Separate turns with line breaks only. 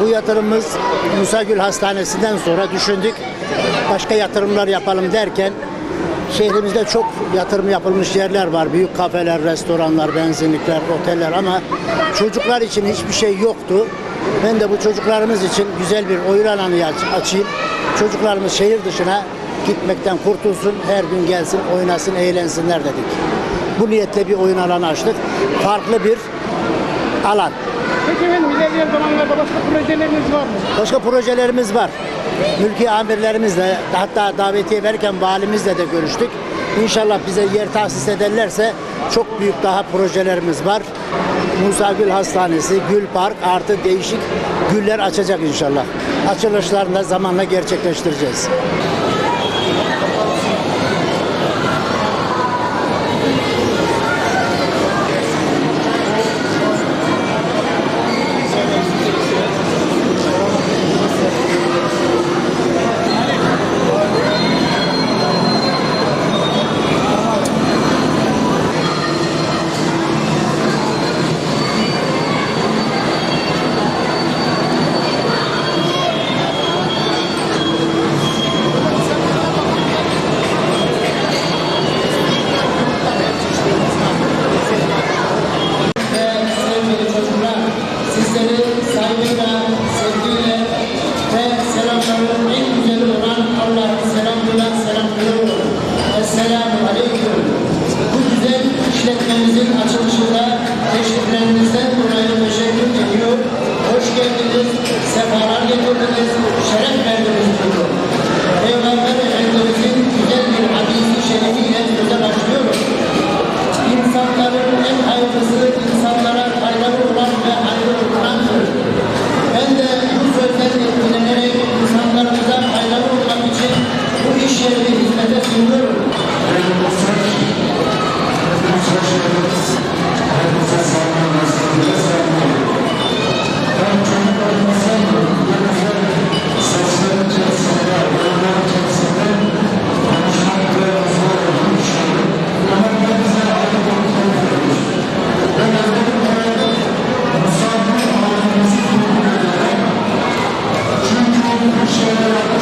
bu yatırımımız Musagül Hastanesi'nden sonra düşündük. Başka yatırımlar yapalım derken şehrimizde çok yatırım yapılmış yerler var. Büyük kafeler, restoranlar, benzinlikler, oteller ama çocuklar için hiçbir şey yoktu. Ben de bu çocuklarımız için güzel bir oyun alanı aç- açayım. Çocuklarımız şehir dışına gitmekten kurtulsun, her gün gelsin, oynasın, eğlensinler dedik. Bu niyetle bir oyun alanı açtık. Farklı bir alan.
Peki efendim ilerleyen zamanlarda başka projeleriniz var mı?
Başka projelerimiz var. Mülki amirlerimizle hatta davetiye verirken valimizle de görüştük. İnşallah bize yer tahsis ederlerse çok büyük daha projelerimiz var. Musa Gül Hastanesi, Gül Park artı değişik güller açacak inşallah. Açılışlarını da zamanla gerçekleştireceğiz. Thank you.